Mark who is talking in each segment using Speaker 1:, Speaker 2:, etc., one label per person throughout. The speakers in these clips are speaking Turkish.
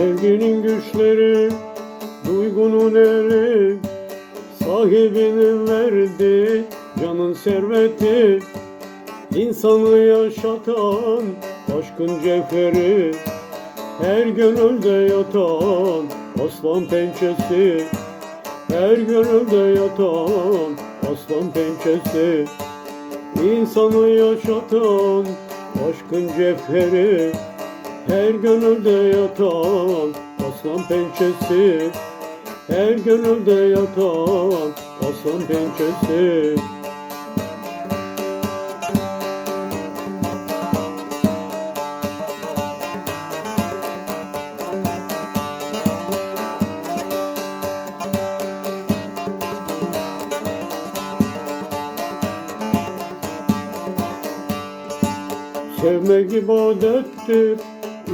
Speaker 1: Sevginin güçleri, duygunun eri, sahibinin verdi canın serveti, insanı yaşatan aşkın cevheri, her gönülde yatan aslan pençesi, her gönülde yatan aslan pençesi, insanı yaşatan aşkın cevheri, her gönülde yatan aslan pençesi. Her gönülde yatan aslan pençesi. Sevmek ibadettir,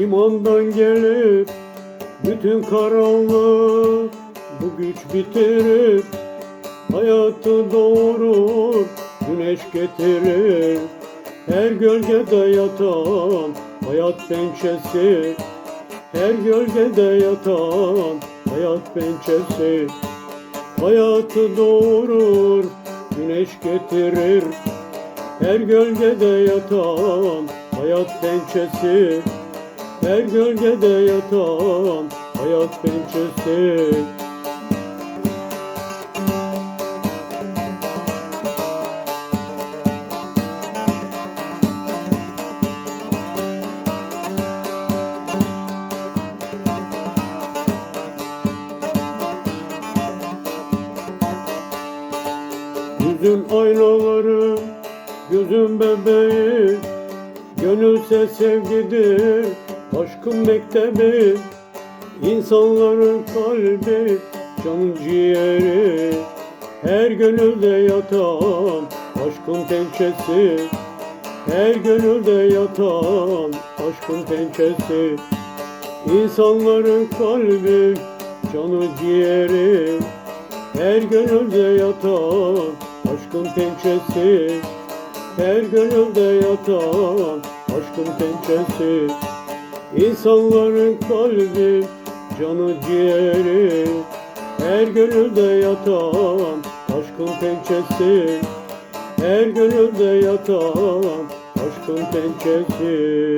Speaker 1: imandan gelir Bütün karanlık bu güç bitirir Hayatı doğurur, güneş getirir. Her gölgede yatan hayat pençesi Her gölgede yatan hayat pençesi. Hayatı doğurur, güneş getirir. Her gölgede yatan hayat pençesi Her gölgede yatan hayat pençesi Yüzün aynaları, gözün bebeği Gönülse sevgidir, aşkın mektebi İnsanların kalbi, canın ciğeri. Her gönülde yatan aşkın pençesi. Her gönülde yatan aşkın pençesi. İnsanların kalbi, canı ciğeri. Her gönülde yatan aşkın pençesi. Her gönülde yatan aşkın pençesi İnsanların kalbi, canı ciğeri Her gönülde yatan aşkın pençesi. Her gönülde yatan aşkın pençesi